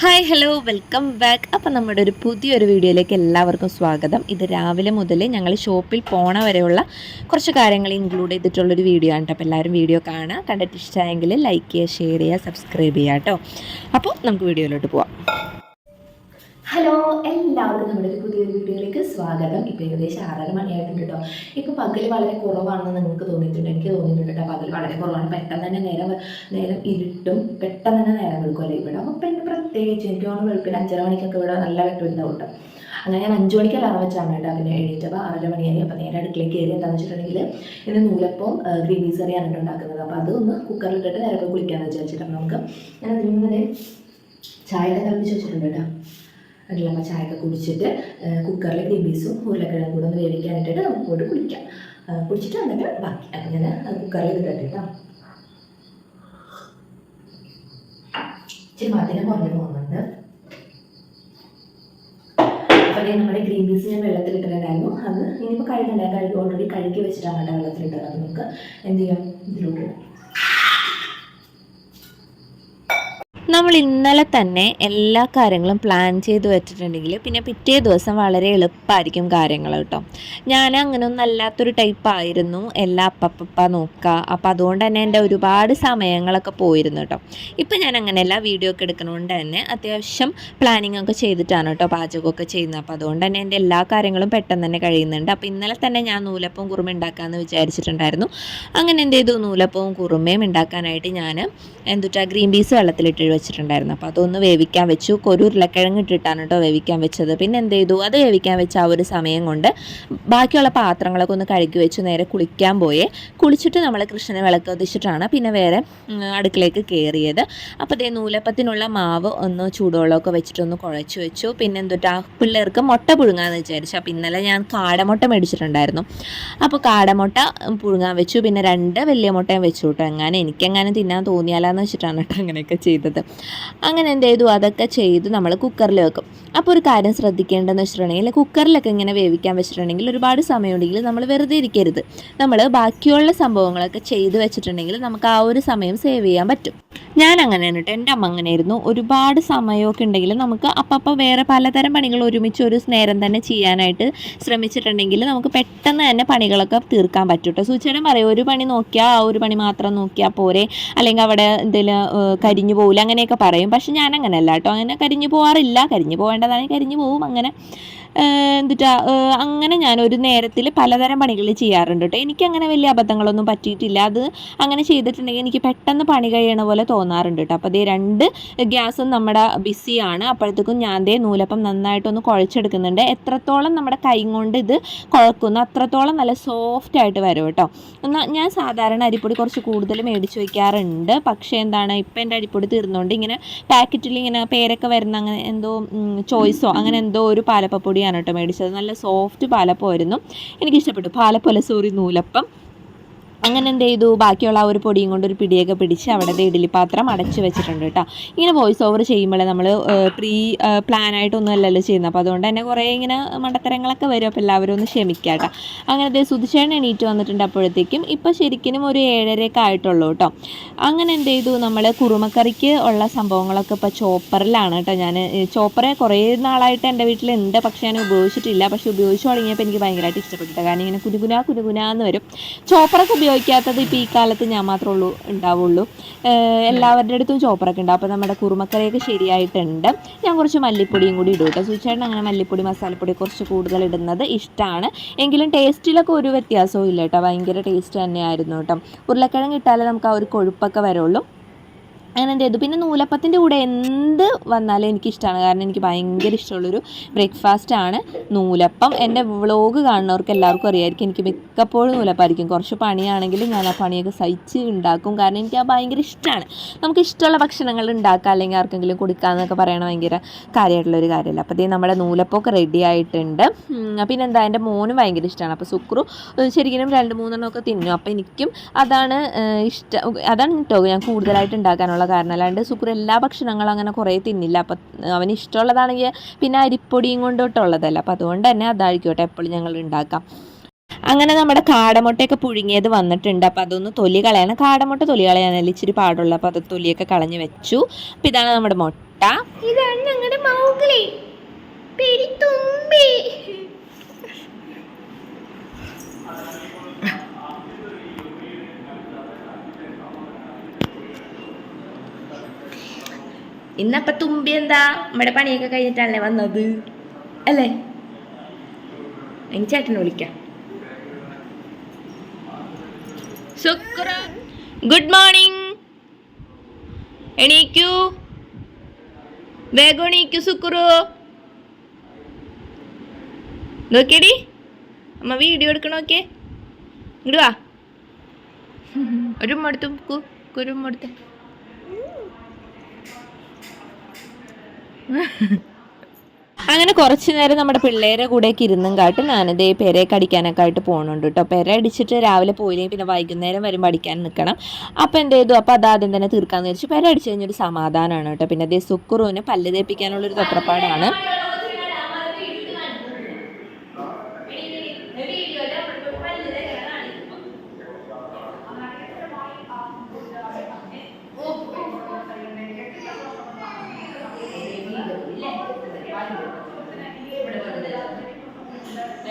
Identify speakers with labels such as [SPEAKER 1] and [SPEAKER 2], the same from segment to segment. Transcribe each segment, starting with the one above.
[SPEAKER 1] Hi hello welcome back അപ്പം നമ്മുടെ ഒരു പുതിയൊരു വീഡിയോയിലേക്ക് എല്ലാവർക്കും സ്വാഗതം. ഇത് രാവിലെ മുതൽ ഞങ്ങൾ ഷോപ്പിൽ പോണ വരെയുള്ള കുറച്ച് കാര്യങ്ങൾ ഇൻക്ലൂഡ് ചെയ്തിട്ടുള്ളൊരു വീഡിയോ ആണ് അപ്പോൾ എല്ലാവരും വീഡിയോ കാണുക കണ്ടിട്ട് ഇഷ്ടമായെങ്കിൽ ലൈക്ക് ചെയ്യുക ഷെയർ ചെയ്യുക സബ്സ്ക്രൈബ് ചെയ്യുക കേട്ടോ അപ്പോൾ നമുക്ക് വീഡിയോയിലോട്ട് പോവാം. ഹലോ എല്ലാവർക്കും നമ്മുടെ ഒരു പുതിയൊരു വീഡിയോയിലേക്ക് സ്വാഗതം. ഇപ്പോൾ ഏകദേശം ആറര മണിയായിട്ടുണ്ട് കേട്ടോ ഇപ്പോൾ പകൽ വളരെ കുറവാണെന്ന് നിങ്ങൾക്ക് തോന്നിയിട്ടുണ്ട് എനിക്ക് തോന്നിയിട്ടുണ്ട് കേട്ടോ പകൽ വളരെ കുറവാണ്. പെട്ടെന്ന് തന്നെ നേരം നേരം ഇരുട്ടും. പെട്ടെന്ന് തന്നെ നേരം വെളുക്കുമല്ലോ ഇവിടെ? അപ്പോൾ പ്രത്യേകിച്ച് എനിക്ക് തോന്നുന്നു വെളുപ്പിന് അഞ്ചര മണിക്കൊക്കെ ഇവിടെ നല്ല വെട്ടമുണ്ടാവും കേട്ടോ. അങ്ങനെ ഞാൻ അഞ്ച് മണിക്ക് അലാറം വെച്ചാണ് കേട്ടോ പിന്നെ എഴുന്നേറ്റപ്പോൾ ആറര മണിയായി. അപ്പോൾ നേരെ അടുക്കളയ്ക്ക് കയറി എന്താണെന്ന് വെച്ചിട്ടുണ്ടെങ്കിൽ ഇന്ന് നൂലപ്പം ഗ്രീൻ കറിയാണ് ഉണ്ടാക്കുന്നത്. അപ്പോൾ അതൊന്ന് കുക്കറിലിട്ടിട്ട് നേരെ പോയി കുളിക്കാമെന്ന് വിചാരിച്ചിട്ടാണ് നമുക്ക് ഞാൻ അതിന് മുന്നേ ചായ തിളപ്പിച്ച് വെച്ചിട്ടുണ്ട് കേട്ടോ. അതിലുള്ള ചായയൊക്കെ കുടിച്ചിട്ട് കുക്കറിൽ ഗ്രീൻ പീസും ഉരുളക്കിഴങ്ങും കൂടെ ഒന്ന് വേവിക്കാനിട്ടിട്ട് നമുക്ക് പോയിട്ട് കുടിക്കാം ആ, കുടിച്ചിട്ട് എന്നിട്ട് ബാക്കി. അപ്പം ഞാൻ കുക്കറിൽ ഇതിട്ട് കേട്ടോ. ഇച്ചിരി മധുരം കുറഞ്ഞു പോകുന്നുണ്ട് ദേ നമ്മുടെ ഗ്രീൻ പീസ് ഞാൻ വെള്ളത്തിലിട്ടിട്ടുണ്ടായിരുന്നു. അത് ഇനിയിപ്പോൾ കഴുകണ്ടേ. കഴുകി ഓൾറെഡി കഴുകി വെച്ചിട്ടാണ് കേട്ടോ വെള്ളത്തിലിട്ടത്. അത് നമുക്ക് എന്ത് ചെയ്യാം? ഇതിലോട്ട് ഇന്നലെ തന്നെ എല്ലാ കാര്യങ്ങളും പ്ലാൻ ചെയ്ത് വെച്ചിട്ടുണ്ടെങ്കിൽ പിന്നെ പിറ്റേ ദിവസം വളരെ എളുപ്പമായിരിക്കും കാര്യങ്ങൾ കേട്ടോ. ഞാൻ അങ്ങനെ ഒന്നും അല്ലാത്തൊരു ടൈപ്പ് ആയിരുന്നു. എല്ലാം അപ്പപ്പ നോക്കുക. അപ്പം അതുകൊണ്ട് തന്നെ എന്റെ ഒരുപാട് സമയങ്ങളൊക്കെ പോയിരുന്നു കേട്ടോ. ഇപ്പം ഞാൻ അങ്ങനെയല്ല വീഡിയോ ഒക്കെ എടുക്കുന്നതുകൊണ്ട് തന്നെ അത്യാവശ്യം പ്ലാനിങ് ഒക്കെ ചെയ്തിട്ടാണ് കേട്ടോ പാചകമൊക്കെ ചെയ്യുന്നത്. അപ്പോൾ അതുകൊണ്ട് തന്നെ എന്റെ എല്ലാ കാര്യങ്ങളും പെട്ടെന്ന് തന്നെ കഴിയുന്നുണ്ട്. അപ്പോൾ ഇന്നലെ തന്നെ ഞാൻ നൂലപ്പവും കുറുമ ഉണ്ടാക്കാമെന്ന് വിചാരിച്ചിട്ടുണ്ടായിരുന്നു. അങ്ങനെ എന്ത് ചെയ്തു? നൂലപ്പവും കുറുമയും ഉണ്ടാക്കാനായിട്ട് ഞാൻ എന്തുട്ടാ ഗ്രീൻ പീസ് വെള്ളത്തിലിട്ട് വെച്ചിട്ടുണ്ടായിരുന്നു. അപ്പോൾ അതൊന്ന് വേവിക്കാൻ വെച്ചു. ഒരു ഉരുളക്കിഴങ്ങ് ഇട്ടിട്ടാണ് കേട്ടോ വേവിക്കാൻ വെച്ചത്. പിന്നെ എന്ത് ചെയ്തു? അത് വേവിക്കാൻ വെച്ച ആ ഒരു സമയം കൊണ്ട് ബാക്കിയുള്ള പാത്രങ്ങളൊക്കെ ഒന്ന് കഴുകി വെച്ച്. നേരെ കുളിക്കാൻ പോയേ. കുളിച്ചിട്ട് നമ്മൾ കൃഷ്ണനെ വിളക്ക് കത്തിച്ചിട്ടാണ് പിന്നെ വേറെ അടുക്കളയ്ക്ക് കയറിയത് അപ്പോൾ അതേ നൂലപ്പത്തിനുള്ള മാവ് ഒന്ന് ചൂടുവെള്ളമൊക്കെ വെച്ചിട്ടൊന്ന് കുഴച്ച് വെച്ചു. പിന്നെ എന്തുട്ടാ? പിള്ളേർക്ക് മുട്ട പുഴുങ്ങാന്ന് വിചാരിച്ചു. അപ്പോൾ ഇന്നലെ ഞാൻ കാടമുട്ട മേടിച്ചിട്ടുണ്ടായിരുന്നു. അപ്പോൾ കാടമുട്ട പുഴുങ്ങാൻ വെച്ചു. പിന്നെ രണ്ട് വലിയ മുട്ടയും വെച്ചു കേട്ടോ എങ്ങനെ. എനിക്കെങ്ങനെ തിന്നാൻ തോന്നിയാലാന്ന് വെച്ചിട്ടാണ് കേട്ടോ അങ്ങനെയൊക്കെ ചെയ്തത്. അങ്ങനെ എന്ത് ചെയ്തു? അതൊക്കെ ചെയ്ത് നമ്മൾ കുക്കറിൽ വെക്കും. അപ്പോൾ ഒരു കാര്യം ശ്രദ്ധിക്കേണ്ടതെന്ന് വെച്ചിട്ടുണ്ടെങ്കിൽ കുക്കറിലൊക്കെ ഇങ്ങനെ വേവിക്കാൻ വെച്ചിട്ടുണ്ടെങ്കിൽ ഒരുപാട് സമയമുണ്ടെങ്കിൽ നമ്മൾ വെറുതെ ഇരിക്കരുത്. നമ്മൾ ബാക്കിയുള്ള സംഭവങ്ങളൊക്കെ ചെയ്ത് വെച്ചിട്ടുണ്ടെങ്കിൽ നമുക്ക് ആ ഒരു സമയം സേവ് ചെയ്യാൻ പറ്റും. ഞാൻ അങ്ങനെയാണ് കേട്ടോ എന്റെ അമ്മ അങ്ങനെയായിരുന്നു ഒരുപാട് സമയമൊക്കെ ഉണ്ടെങ്കിൽ നമുക്ക് അപ്പം വേറെ പലതരം പണികൾ ഒരുമിച്ച് ഒരു നേരം തന്നെ ചെയ്യാനായിട്ട് ശ്രമിച്ചിട്ടുണ്ടെങ്കിൽ നമുക്ക് പെട്ടെന്ന് തന്നെ പണികളൊക്കെ തീർക്കാൻ പറ്റും കേട്ടോ സൂചിയുടെ പറയും ഒരു പണി നോക്കിയാൽ ആ ഒരു പണി മാത്രം നോക്കിയാൽ പോരെ. അല്ലെങ്കിൽ അവിടെ എന്തെങ്കിലും കരിഞ്ഞു പോകില്ല അങ്ങനെയൊക്കെ പറയും. പക്ഷെ ഞാൻ അങ്ങനെയല്ല കേട്ടോ. അങ്ങനെ കരിഞ്ഞു പോകാറില്ല കരിഞ്ഞു പോകേണ്ടതാണെങ്കിൽ കരിഞ്ഞു പോവും. അങ്ങനെ ഏഹ്, അങ്ങനെ ഞാൻ ഒരു നേരത്തിൽ പലതരം പണികൾ ചെയ്യാറുണ്ട് കേട്ടോ എനിക്കങ്ങനെ വലിയ അബദ്ധങ്ങളൊന്നും പറ്റിയിട്ടില്ല. അത് അങ്ങനെ ചെയ്തിട്ടുണ്ടെങ്കിൽ എനിക്ക് പെട്ടെന്ന് പണി കഴിയണ പോലെ തോന്നാറുണ്ട് കേട്ടോ അപ്പോൾ അതേ രണ്ട് ഗ്യാസും നമ്മുടെ ബിസിയാണ്. അപ്പോഴത്തേക്കും ഞാൻ ദേ നൂലപ്പം നന്നായിട്ടൊന്ന് കുഴച്ചെടുക്കുന്നുണ്ട്. എത്രത്തോളം നമ്മുടെ കൈ കൊണ്ട് ഇത് കുഴക്കുന്നു അത്രത്തോളം നല്ല സോഫ്റ്റ് ആയിട്ട് വരും കേട്ടോ എന്നാൽ ഞാൻ സാധാരണ അരിപ്പൊടി കുറച്ച് കൂടുതൽ മേടിച്ച് വയ്ക്കാറുണ്ട് പക്ഷേ എന്താണ് ഇപ്പം എന്റെ അരിപ്പൊടി തീർന്നുകൊണ്ട് ഇങ്ങനെ പാക്കറ്റിൽ ഇങ്ങനെ പേരൊക്കെ വരുന്ന അങ്ങനെ എന്തോ ചോയ്സോ അങ്ങനെ എന്തോ ഒരു പാലപ്പപ്പൊടിയാണ് കേട്ടോ മേടിച്ചത്. നല്ല സോഫ്റ്റ് പാലപ്പമായിരുന്നു എനിക്കിഷ്ടപ്പെട്ടു. പാലപ്പല്ല സോറി നൂലപ്പം. അങ്ങനെ എന്ത് ചെയ്തു? ബാക്കിയുള്ള ആ ഒരു പൊടിയും കൊണ്ട് ഒരു പിടിയൊക്കെ പിടിച്ച് അവിടെ ദേ ഇഡ്ഡലി പാത്രം അടച്ചു വെച്ചിട്ടുണ്ട് കേട്ടോ. ഇങ്ങനെ വോയിസ് ഓവർ ചെയ്യുമ്പോൾ നമ്മൾ പ്രീ പ്ലാൻ ആയിട്ടൊന്നും അല്ലല്ലോ ചെയ്യുന്നത്. അപ്പോൾ അതുകൊണ്ട് തന്നെ കുറേ ഇങ്ങനെ മണ്ടത്തരങ്ങളൊക്കെ വരും. അപ്പോൾ എല്ലാവരും ഒന്ന് ക്ഷമിക്കുക കേട്ടോ. അങ്ങനെ ദേ സുധിച്ചേട്ടൻ എണീറ്റ് വന്നിട്ടുണ്ട് അപ്പോഴത്തേക്കും. ഇപ്പോൾ ശരിക്കും ഒരു ഏഴരയൊക്കെ ആയിട്ടുള്ളൂ കേട്ടോ. അങ്ങനെ എന്ത് ചെയ്തു? നമ്മൾ കുറുമക്കറിക്ക് ഉള്ള സംഭവങ്ങളൊക്കെ ഇപ്പോൾ ചോപ്പറിലാണ് കേട്ടോ. ഞാൻ ചോപ്പറെ കുറേ നാളായിട്ട് എന്റെ വീട്ടിലുണ്ട്. പക്ഷേ ഞാൻ ഉപയോഗിച്ചിട്ടില്ല. പക്ഷേ ഉപയോഗിച്ച് തുടങ്ങിയപ്പോൾ എനിക്ക് ഭയങ്കരമായിട്ട് ഇഷ്ടപ്പെട്ടു കാരണം ഇങ്ങനെ കുനുകുന എന്ന് വരും. ചോപ്പറൊക്കെ ഉപയോഗിക്കാത്തത് ഇപ്പോൾ ഈ കാലത്ത് ഞാൻ മാത്രമേ ഉള്ളൂ ഉണ്ടാവുള്ളൂ. എല്ലാവരുടെ അടുത്തും ചോപ്പറൊക്കെ ഉണ്ട്. അപ്പോൾ നമ്മുടെ കുറുമക്കറിയൊക്കെ ശരിയായിട്ടുണ്ട്. ഞാൻ കുറച്ച് മല്ലിപ്പൊടിയും കൂടി ഇടും കേട്ടോ. സൂചിച്ചാണ് അങ്ങനെ മല്ലിപ്പൊടി മസാലപ്പൊടി കുറച്ച് കൂടുതൽ ഇടുന്നത് ഇഷ്ടമാണ് എങ്കിലും ടേസ്റ്റിലൊക്കെ ഒരു വ്യത്യാസവും ഇല്ല കേട്ടോ. ഭയങ്കര ടേസ്റ്റ് തന്നെയായിരുന്നു കേട്ടോ. ഉരുളക്കിഴങ്ങ് ഇട്ടാലേ നമുക്ക് ആ ഒരു കൊഴുപ്പൊക്കെ വരുള്ളൂ. അങ്ങനെ എന്റെ ഇത് പിന്നെ നൂലപ്പത്തിന്റെ കൂടെ എന്ത് വന്നാലും എനിക്കിഷ്ടമാണ് കാരണം എനിക്ക് ഭയങ്കര ഇഷ്ടമുള്ളൊരു ബ്രേക്ക്ഫാസ്റ്റ് ആണ് നൂലപ്പം. എന്റെ വ്ളോഗ് കാണുന്നവർക്ക് എല്ലാവർക്കും അറിയായിരിക്കും. എനിക്ക് മിക്കപ്പോഴും നൂലപ്പായിരിക്കും കുറച്ച് പണിയാണെങ്കിലും ഞാൻ ആ പണിയൊക്കെ സഹിച്ച് ഉണ്ടാക്കും. കാരണം എനിക്ക് ആ ഭയങ്കര ഇഷ്ടമാണ്. നമുക്ക് ഇഷ്ടമുള്ള ഭക്ഷണങ്ങൾ ഉണ്ടാക്കുക അല്ലെങ്കിൽ ആർക്കെങ്കിലും കൊടുക്കുക എന്നൊക്കെ പറയണ ഭയങ്കര കാര്യമായിട്ടുള്ളൊരു കാര്യമല്ല. അപ്പോൾ ഇതേ നമ്മുടെ നൂലപ്പമൊക്കെ റെഡി ആയിട്ടുണ്ട്. പിന്നെ എന്താ എന്റെ മോനും ഭയങ്കര ഇഷ്ടമാണ്. അപ്പോൾ സുക്രു ശരിക്കും രണ്ട് മൂന്നെണ്ണമൊക്കെ തിന്നും. അപ്പോൾ എനിക്കും അതാണ് ഇഷ്ടം. അതാണ് കേട്ടോ ഞാൻ കൂടുതലായിട്ട് ഉണ്ടാക്കാനുള്ള കാരണം. അല്ലാണ്ട് സുക്കൂർ എല്ലാ ഭക്ഷണങ്ങളും അങ്ങനെ കുറേ തിന്നില്ല. അപ്പം അവന് ഇഷ്ടമുള്ളതാണെങ്കിൽ പിന്നെ അരിപ്പൊടിയും കൊണ്ടോട്ടുള്ളതല്ല അപ്പം അതുകൊണ്ട് തന്നെ അതായിരിക്കും കേട്ടോ എപ്പോഴും ഞങ്ങൾ ഉണ്ടാക്കാം. അങ്ങനെ നമ്മുടെ കാടമുട്ടയൊക്കെ പുഴുങ്ങിയത് വന്നിട്ടുണ്ട്. അപ്പോൾ അതൊന്ന് തൊലി കളയണം കാടമുട്ട തൊലി കളയാനല്ല ഇച്ചിരി പാടുള്ളൂ. അപ്പോൾ അത് തൊലിയൊക്കെ കളഞ്ഞ് വെച്ചു. അപ്പം ഇതാണ് നമ്മുടെ മുട്ട.
[SPEAKER 2] ഇതാണ് ഞങ്ങളുടെ മൗഗ്ലി. പെരിത്തുമ്പി
[SPEAKER 1] ഇന്നപ്പം തുമ്പി എന്താ? നമ്മുടെ പണിയൊക്കെ കഴിഞ്ഞിട്ടല്ലേ വന്നത്? അല്ലേ? എനിക്ക് ചേട്ടനെ വിളിക്കാം. ശുക്ര. ഗുഡ് മോർണിംഗ് എണീക്കൂ. വേഗം എണീക്കൂ സുക്കുറു നോക്കിയടി. അമ്മ വീഡിയോ എടുക്കണോക്കെ ഇങ്ങോട്ട് വാ. ഒരു മടുത്തു കുരു അങ്ങനെ കുറച്ച് നേരം നമ്മുടെ പിള്ളേരെ കൂടെയൊക്കെ ഇരുന്നും കാട്ട്. ഞാനതേ പെരെ കടിക്കാനൊക്കെ ആയിട്ട് പോകുന്നുണ്ട് കേട്ടോ പെര അടിച്ചിട്ട് രാവിലെ പോയില്ലെങ്കിൽ പിന്നെ വൈകുന്നേരം വരുമ്പോൾ അടിക്കാൻ നിൽക്കണം അപ്പോൾ എന്ത് ചെയ്തു? അപ്പോൾ അത് ആദ്യം തന്നെ തീർക്കാമെന്ന് വെച്ചു പെര അടിച്ചു കഴിഞ്ഞൊരു സമാധാനമാണ് കേട്ടോ പിന്നെ അതേ സുക്കുറുവിന് പല്ല് തേപ്പിക്കാനുള്ളൊരു തത്രപ്പാടാണ്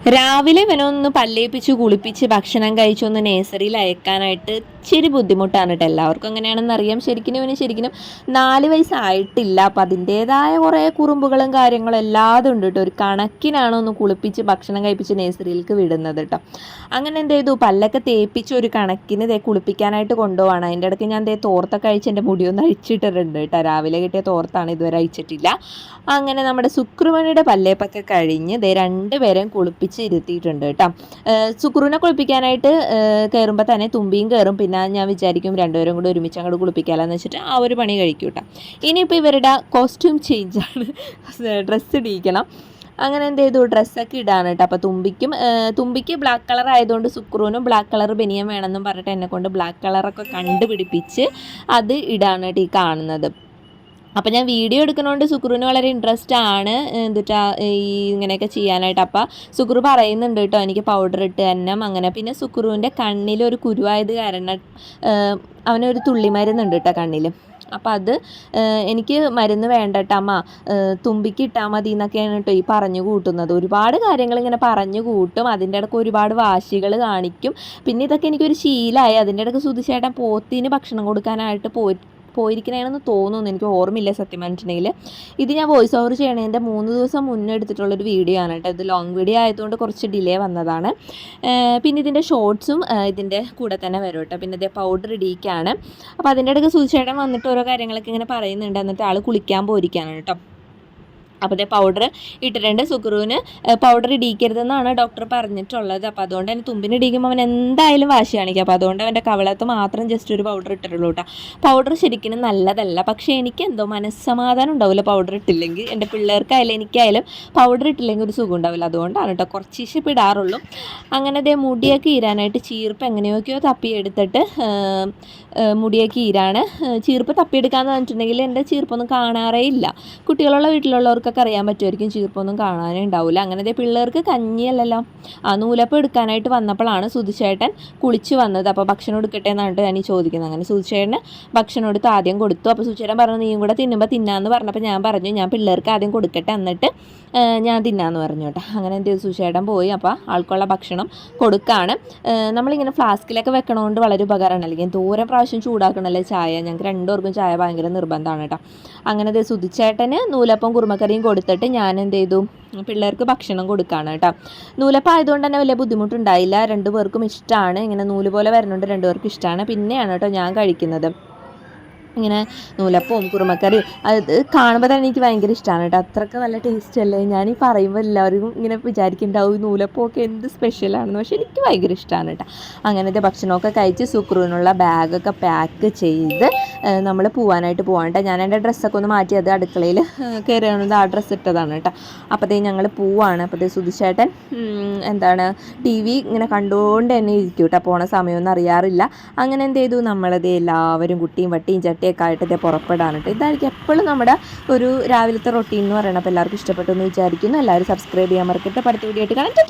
[SPEAKER 1] രാവിലെ ഇവനൊന്ന് പല്ലേപ്പിച്ച് കുളിപ്പിച്ച് ഭക്ഷണം കഴിച്ചൊന്ന് നേഴ്സറിയിൽ അയക്കാനായിട്ട് ഇച്ചിരി ബുദ്ധിമുട്ടാണ് കേട്ടോ. എല്ലാവർക്കും എങ്ങനെയാണെന്ന് അറിയാം. ശരിക്കും ഇവന് ശരിക്കും നാല് വയസ്സായിട്ടില്ല. അപ്പം അതിന്റേതായ കുറേ കുറുമ്പുകളും കാര്യങ്ങളും എല്ലാതും ഉണ്ട് കേട്ടോ. ഒരു കണക്കിനാണ് ഒന്ന് കുളിപ്പിച്ച് ഭക്ഷണം കഴിപ്പിച്ച് നേഴ്സറിയിലേക്ക് വിടുന്നത് കേട്ടോ. അങ്ങനെ എന്ത് ചെയ്തു? പല്ലൊക്കെ തേപ്പിച്ച് ഒരു കണക്കിന് ഇതേ കുളിപ്പിക്കാനായിട്ട് കൊണ്ടുപോവാണ്. അതിന്റെ ഇടയ്ക്ക് ഞാൻ ദേ തോർത്തൊക്കെ അഴിച്ച് എന്റെ മുടിയൊന്ന് അഴിച്ചിട്ടിട്ടുണ്ട് കേട്ടോ. രാവിലെ കിട്ടിയ തോർത്താണ് ഇതുവരെ അഴിച്ചിട്ടില്ല. അങ്ങനെ നമ്മുടെ ശുക്രമണിയുടെ പല്ലേപ്പൊക്കെ കഴിഞ്ഞ് ദേ രണ്ടുപേരെയും കുളിപ്പിച്ച് ഇരുത്തിയിട്ടുണ്ട് കേട്ടോ. സുക്രൂനെ കുളിപ്പിക്കാനായിട്ട് കയറുമ്പോൾ തന്നെ തുമ്പിയും കയറും. പിന്നെ ഞാൻ വിചാരിക്കും രണ്ടുപേരും കൂടി ഒരുമിച്ച് അങ്ങോട്ട് കുളിപ്പിക്കാമെന്ന് വെച്ചിട്ട് ആ ഒരു പണി കഴിക്കും കേട്ടോ. ഇനിയിപ്പോൾ ഇവരുടെ കോസ്റ്റ്യൂം ചേഞ്ചാണ് ഡ്രസ്സ് ഇടിയിക്കണം. അങ്ങനെ എന്ത് ചെയ്തു? ഡ്രസ്സൊക്കെ ഇടാണ് കേട്ടോ. അപ്പോൾ തുമ്പിക്കും തുമ്പിക്ക് ബ്ലാക്ക് കളർ ആയതുകൊണ്ട് സുക്രൂനും ബ്ലാക്ക് കളർ ബനിയം വേണമെന്നും പറഞ്ഞിട്ട് എന്നെ കൊണ്ട് ബ്ലാക്ക് കളറൊക്കെ കണ്ടുപിടിപ്പിച്ച് അത് ഇടാണ് കേട്ടോ ഈ കാണുന്നത്. അപ്പം ഞാൻ വീഡിയോ എടുക്കുന്നതുകൊണ്ട് സുക്രുവിന് വളരെ ഇൻട്രസ്റ്റ് ആണ് എന്നിട്ടാ ഈ ഇങ്ങനെയൊക്കെ ചെയ്യാനായിട്ട്. അപ്പം സുക്രു പറയുന്നുണ്ട് കേട്ടോ എനിക്ക് പൗഡർ ഇട്ട് തന്നെ അങ്ങനെ. പിന്നെ സുക്രുവിന്റെ കണ്ണിലൊരു കുരുവായത് കാരണം അവനൊരു തുള്ളി മരുന്നുണ്ട് കേട്ടോ കണ്ണിൽ അപ്പം അത് എനിക്ക് മരുന്ന് വേണ്ട കേട്ടമ്മ തുമ്പിക്ക് ഇട്ടാൽ മതി എന്നൊക്കെയാണ് കേട്ടോ ഈ പറഞ്ഞു കൂട്ടുന്നത്. ഒരുപാട് കാര്യങ്ങൾ ഇങ്ങനെ പറഞ്ഞു കൂട്ടും അതിന്റെ ഇടയ്ക്ക് ഒരുപാട് വാശികൾ കാണിക്കും. പിന്നെ ഇതൊക്കെ എനിക്കൊരു ശീലമായി അതിന്റെ ഇടയ്ക്ക് സുതിശേട്ടൻ പോത്തിന് ഭക്ഷണം കൊടുക്കാനായിട്ട് പോയി പോയിരിക്കണേണെന്ന് തോന്നുന്നു. എനിക്ക് ഓർമ്മയില്ല സത്യം പറഞ്ഞിട്ടുണ്ടെങ്കിൽ. ഇത് ഞാൻ വോയിസ് ഓവർ ചെയ്യണതിന്റെ മൂന്ന് ദിവസം മുന്നേ എടുത്തിട്ടുള്ളൊരു വീഡിയോ ആണ് കേട്ടോ. ഇത് ലോങ് വീഡിയോ ആയതുകൊണ്ട് കുറച്ച് ഡിലേ വന്നതാണ്. പിന്നെ ഇതിന്റെ ഷോർട്സും ഇതിന്റെ കൂടെ തന്നെ വരും കേട്ടോ. പിന്നെ ഇതേ പൗഡർ ഇടിയിക്കാണ്. അപ്പോൾ അതിന്റെ ഇടയ്ക്ക് സുചേട്ടൻ വന്നിട്ട് ഓരോ കാര്യങ്ങളൊക്കെ ഇങ്ങനെ പറയുന്നുണ്ട്. എന്നിട്ട് ആൾ കുളിക്കാൻ പോയിരിക്കാനാണ് കേട്ടോ. അപ്പോൾ അതേ പൗഡർ ഇട്ടിട്ടുണ്ട്. സുക്രുവിന് പൗഡർ ഇടിക്കരുതെന്നാണ് ഡോക്ടർ പറഞ്ഞിട്ടുള്ളത്. അപ്പോൾ അതുകൊണ്ട് തന്നെ തുമ്പിന് ഇടിക്കുമ്പോൾ അവൻ എന്തായാലും വാശി കാണിക്കും. അപ്പോൾ അതുകൊണ്ട് അവന്റെ കവളത്ത് മാത്രം ജസ്റ്റ് ഒരു പൗഡർ ഇട്ടിട്ടുള്ളൂ കേട്ടോ. പൗഡർ ശരിക്കും നല്ലതല്ല. പക്ഷേ എനിക്ക് എന്തോ മനസ്സമാധാനം ഉണ്ടാവില്ല പൗഡർ ഇട്ടില്ലെങ്കിൽ. എന്റെ പിള്ളേർക്കായാലും എനിക്കായാലും പൗഡർ ഇട്ടില്ലെങ്കിൽ ഒരു സുഖം ഉണ്ടാവില്ല. അതുകൊണ്ടാണ് കേട്ടോ. കുറച്ച് ഇപ്പം ഇടാറുള്ളൂ. അങ്ങനെ അതേ മുടിയൊക്കെ ഇരാനായിട്ട് ചീർപ്പ് എങ്ങനെയൊക്കെയോ തപ്പിയെടുത്തിട്ട് ഏഹ്, കീരാണ് ചീർപ്പ് തപ്പിയെടുക്കാന്ന് പറഞ്ഞിട്ടുണ്ടെങ്കിൽ എന്റെ ചീർപ്പൊന്നും കാണാറേ ഇല്ല. കുട്ടികളുള്ള വീട്ടിലുള്ളവർക്കൊക്കെ അറിയാൻ പറ്റുമായിരിക്കും ചീർപ്പൊന്നും കാണാനേ ഉണ്ടാവില്ല അങ്ങനെ ദേ പിള്ളേർക്ക് കഞ്ഞിയല്ലല്ലോ. ആ നൂലപ്പം എടുക്കാനായിട്ട് വന്നപ്പോഴാണ് സുധിച്ചേട്ടൻ കുളിച്ച് വന്നത്. അപ്പോൾ ഭക്ഷണം എടുക്കട്ടെ എന്നാണ് ഞാൻ ചോദിക്കുന്നത്. അങ്ങനെ സുധിച്ചേട്ടന് ഭക്ഷണം എടുത്ത് ആദ്യം കൊടുത്തു. അപ്പോൾ സുധിച്ചേട്ടൻ പറഞ്ഞു നീയും കൂടെ തിന്നുമ്പോൾ തിന്നാന്ന് പറഞ്ഞപ്പോൾ ഞാൻ പറഞ്ഞു ഞാൻ പിള്ളേർക്ക് ആദ്യം കൊടുക്കട്ടെ എന്നിട്ട് ഞാൻ തിന്നാന്ന് പറഞ്ഞു കേട്ടോ. അങ്ങനെ എന്ത് ചെയ്തു? സുചേട്ടൻ പോയി. അപ്പോൾ ആൾക്കുള്ള ഭക്ഷണം കൊടുക്കുകയാണ് നമ്മളിങ്ങനെ ഫ്ലാസ്കിലൊക്കെ വെക്കണോണ്ട് വളരെ ഉപകാരമാണ്. അല്ലെങ്കിൽ ദൂരം പ്രാവശ്യം ചൂടാക്കണമല്ലേ ചായ? ഞങ്ങൾക്ക് രണ്ടുപേർക്കും ചായ ഭയങ്കര നിർബന്ധമാണ് കേട്ടോ അങ്ങനെ ദേ സുധിച്ചേട്ടന് നൂലപ്പം കുറുമക്കറിയും കൊടുത്തിട്ട് ഞാൻ എന്ത് ചെയ്തു? പിള്ളേർക്ക് ഭക്ഷണം കൊടുക്കുകയാണ് കേട്ടോ നൂലപ്പം ആയതുകൊണ്ട് തന്നെ വലിയ ബുദ്ധിമുട്ടുണ്ടായില്ല. രണ്ടു പേർക്കും ഇഷ്ടമാണ് ഇങ്ങനെ നൂൽ പോലെ വരുന്നുണ്ട് രണ്ടുപേർക്കും ഇഷ്ടമാണ് പിന്നെയാണ് കേട്ടോ ഞാൻ കഴിക്കുന്നത്. ഇങ്ങനെ നൂലപ്പവും കുറുമക്കറിയും അത് കാണുമ്പോൾ തന്നെ എനിക്ക് ഭയങ്കര ഇഷ്ടമാണ് കേട്ടോ. അത്രയ്ക്ക് നല്ല ടേസ്റ്റ് അല്ലേ? ഞാൻ ഈ പറയുമ്പോൾ എല്ലാവരും ഇങ്ങനെ വിചാരിക്കുന്നുണ്ടാവും ഈ നൂലപ്പമൊക്കെ എന്ത് സ്പെഷ്യലാണെന്ന് പക്ഷേ എനിക്ക് ഭയങ്കര ഇഷ്ടമാണ് കേട്ടോ. അങ്ങനത്തെ ഭക്ഷണമൊക്കെ കഴിച്ച് സുക്രൂനുള്ള ബാഗൊക്കെ പാക്ക് ചെയ്ത് നമ്മൾ പോവാനായിട്ട് പോവാണ് കേട്ടോ. ഞാൻ എന്റെ ഡ്രസ്സൊക്കെ ഒന്ന് മാറ്റി അത് അടുക്കളയിൽ കയറിയാണത് ആ ഡ്രസ്സ് ഇട്ടതാണ് കേട്ടോ. അപ്പോഴത്തേക്ക് ഞങ്ങൾ പോവാണ്. അപ്പോഴത്തേക്ക് സുധിച്ചേട്ടൻ എന്താണ് ടി വി ഇങ്ങനെ കണ്ടുകൊണ്ട് തന്നെ ഇരിക്കും കേട്ടോ. പോണ സമയമൊന്നും അറിയാറില്ല. അങ്ങനെ എന്ത് ചെയ്തു? നമ്മളത് എല്ലാവരും കുട്ടിയും വട്ടിയും ചട്ടിയൊക്കെ ആയിട്ട് ഇതേ പുറപ്പെടാനിട്ട്. ഇതായിരിക്കും എപ്പോഴും നമ്മുടെ ഒരു രാവിലത്തെ റൊട്ടീൻ എന്ന് പറയുന്നത്. അപ്പോൾ എല്ലാവർക്കും ഇഷ്ടപ്പെട്ടു എന്ന് വിചാരിക്കുന്നു. എല്ലാവരും സബ്സ്ക്രൈബ് ചെയ്യാൻ മറക്കട്ടെ അടുത്ത വീഡിയോ ആയിട്ട് കാണാം.